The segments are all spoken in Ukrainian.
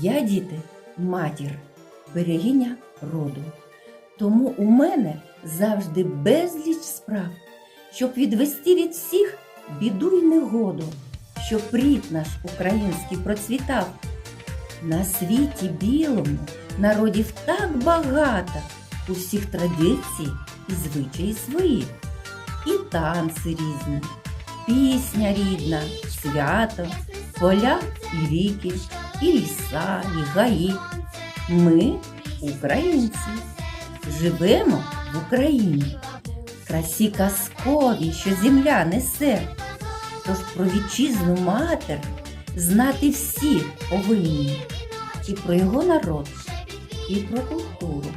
Я, діти, матір, берегиня роду. Тому у мене завжди безліч справ, щоб відвести від всіх біду й негоду, щоб рід наш український процвітав. На світі білому народів так багато, у всіх традицій і звичаї свої, і танці різні, пісня рідна, свято, поля і ріки, і ліса, і гаї. Ми українці, живемо в Україні. Красі казкові, що земля несе. Тож про вітчизну матер знати всі повинні. І про його народ, і про культуру.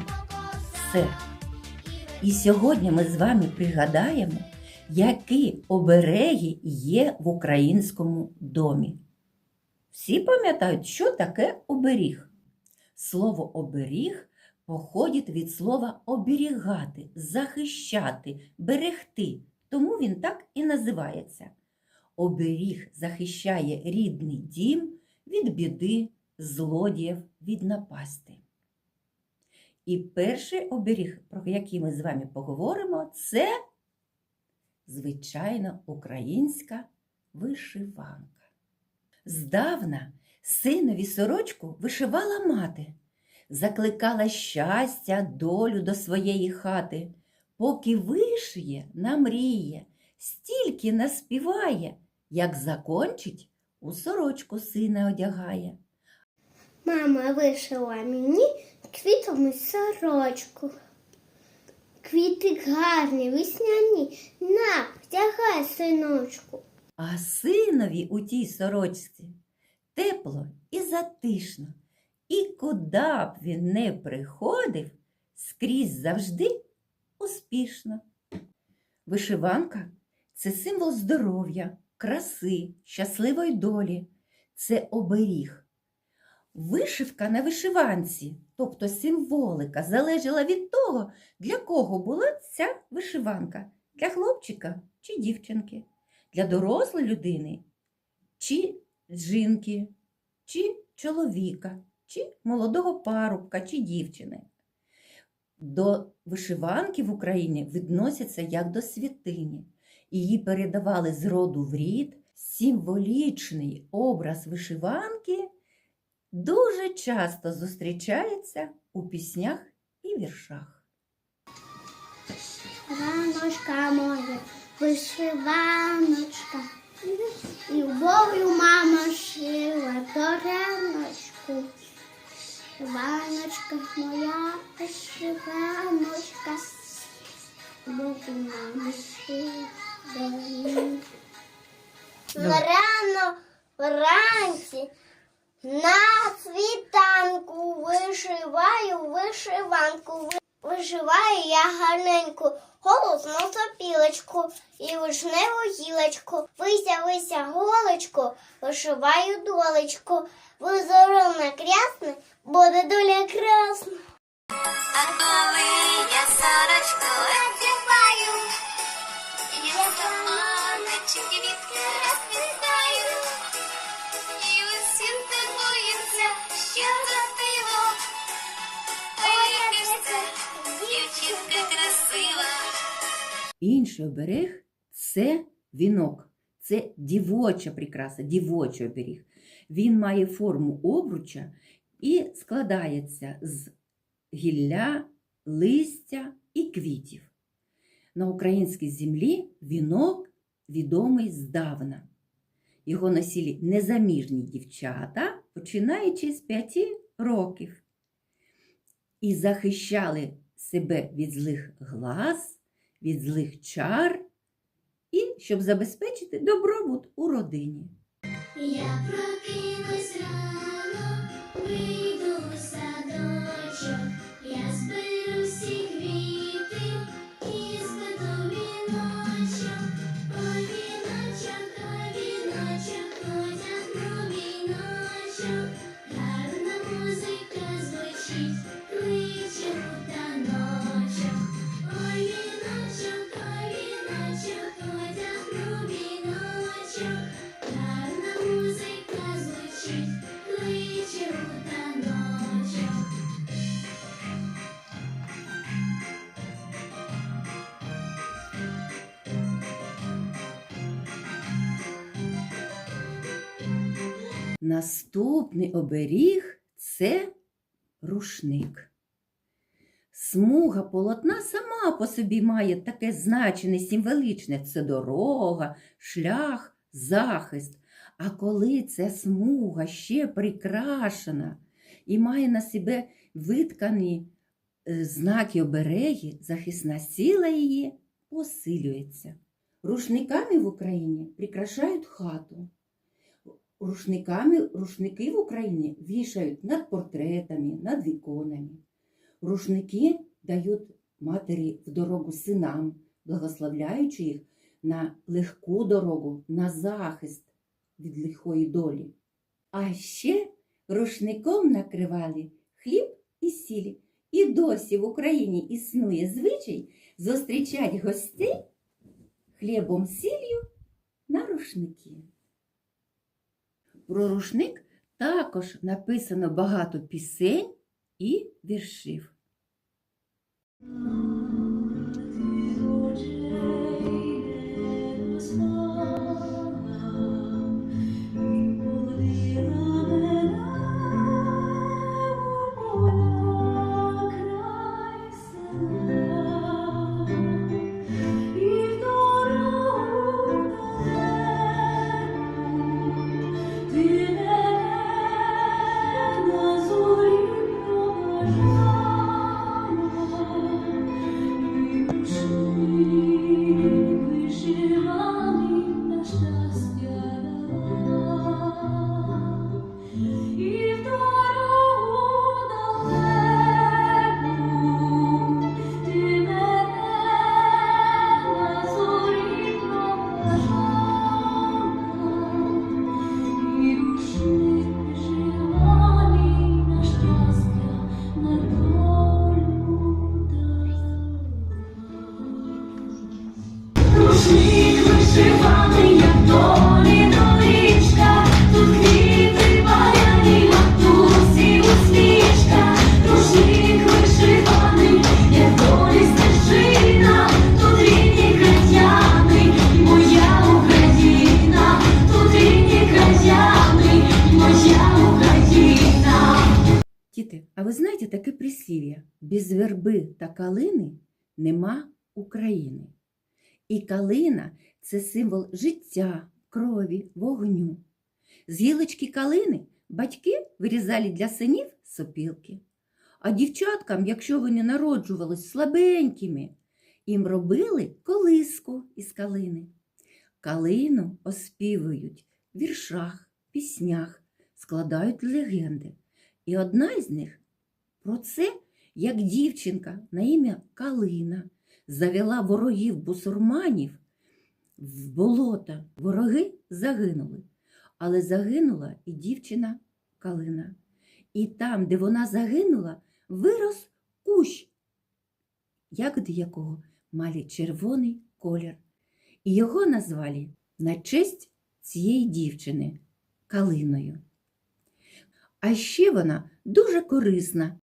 Все. І сьогодні ми з вами пригадаємо, які обереги є в українському домі. Всі пам'ятають, що таке оберіг. Слово оберіг походить від слова оберігати, захищати, берегти. Тому він так і називається. Оберіг захищає рідний дім від біди, злодіїв, від напасти. І перший оберіг, про який ми з вами поговоримо, це, звичайно, українська вишиванка. Здавна синові сорочку вишивала мати, закликала щастя, долю до своєї хати, поки вишиє, намріє, стільки наспіває, як закончить, у сорочку сина одягає. Мама вишила мені квітами сорочку. Квіти гарні, весняні. На, вдягай, синочку. А синові у тій сорочці тепло і затишно, і куди б він не приходив, скрізь завжди успішно. Вишиванка це символ здоров'я, краси, щасливої долі, це оберіг. Вишивка на вишиванці, тобто символика, залежала від того, для кого була ця вишиванка для хлопчика чи дівчинки для дорослої людини, чи жінки, чи чоловіка, чи молодого парубка, чи дівчини. До вишиванки в Україні відносяться як до святині. Її передавали з роду в рід. Символічний образ вишиванки дуже часто зустрічається у піснях і віршах. Раночка моя, вишиваночка. Любов'ю мама шила до раночку. Вишиваночка моя, вишиваночка. Любов'ю мама шила до. Рано вранці на світанку вишиваю вишиванку. Вишиваю я гарненьку, голосну сопілочку і вишневу гілочку. Вися, вися, голочку, вишиваю долечку. Визорона крясне, буде доля красна. А коли я сорочку одягаю, я сама наче квітка розквітаю, Інший оберег це вінок, це дівоча прикраса, дівочий оберіг. Він має форму обруча і складається з гілля, листя і квітів. На українській землі вінок відомий здавна. Його носили незаміжні дівчата, починаючи з п'яти років, і захищали себе від злих глаз, від злих чар і щоб забезпечити добробут у родині. Я прокинусь Наступний оберіг це рушник. Смуга полотна сама по собі має таке значення символічне це дорога, шлях, захист. А коли ця смуга ще прикрашена і має на себе виткані е, знаки обереги, захисна сила її посилюється. Рушниками в Україні прикрашають хату. Рушниками, рушники в Україні вішають над портретами, над віконами. Рушники дають матері в дорогу синам, благословляючи їх на легку дорогу, на захист від лихої долі. А ще рушником накривали хліб і сіль. І досі в Україні існує звичай зустрічати гостей хлібом сіллю на рушники. Про рушник також написано багато пісень і віршів. Верби та калини нема України. І калина це символ життя, крові, вогню. З гілочки калини батьки вирізали для синів сопілки. А дівчаткам, якщо вони народжувались слабенькими, їм робили колиску із калини. Калину оспівують в віршах, піснях, складають легенди. І одна із них про це, як дівчинка на ім'я Калина завела ворогів бусурманів в болото. Вороги загинули, але загинула і дівчина Калина. І там, де вона загинула, вирос кущ, ягоди якого мали червоний колір. І його назвали на честь цієї дівчини Калиною. А ще вона дуже корисна.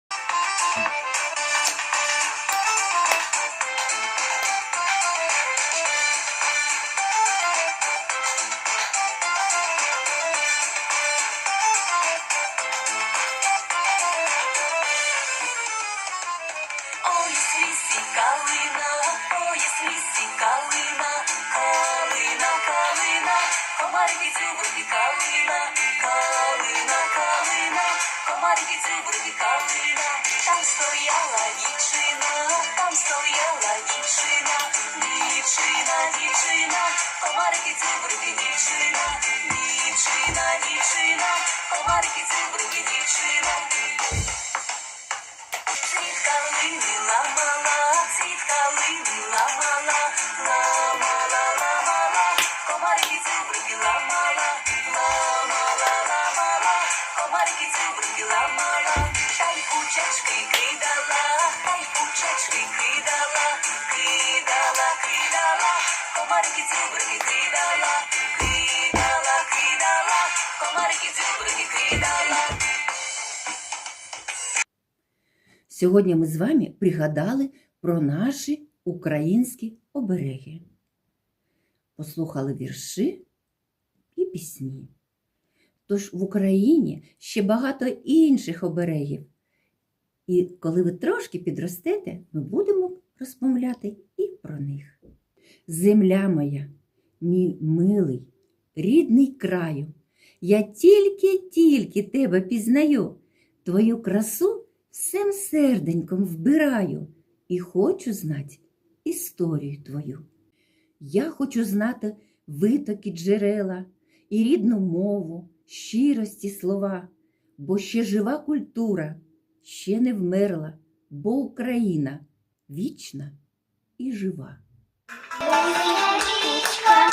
Калина, калина, калина, комарики дзюбрики калина, там стояла дівчина, там стояла дівчина, дівчина, дівчина, комарики дзюбрики дівчина, дівчина, дівчина, комарики дзюбрики дівчина. Цвіт калини ламала, Сьогодні ми з вами пригадали про наші українські обереги. Послухали вірші і пісні. Тож в Україні ще багато інших оберегів. І коли ви трошки підростете, ми будемо розмовляти і про них. Земля моя, мій милий, рідний краю, я тільки-тільки тебе пізнаю, твою красу всем серденьком вбираю і хочу знати історію твою. Я хочу знати витоки джерела і рідну мову, щирості слова, бо ще жива культура, ще не вмерла, бо Україна вічна і жива. Річка,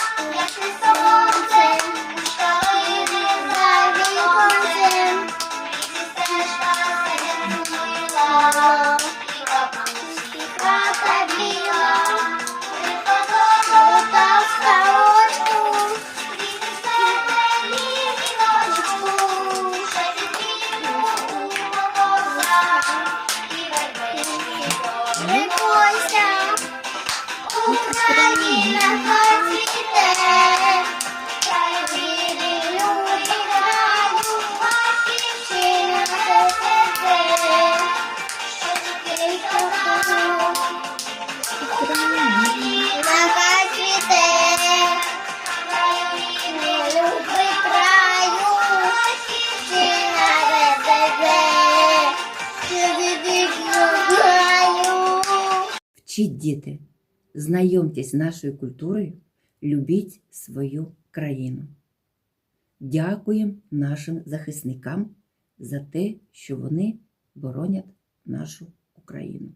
Вчіть діти, знайомтесь з нашою культурою, любіть свою країну. Дякуємо нашим захисникам за те, що вони боронять нашу Україну.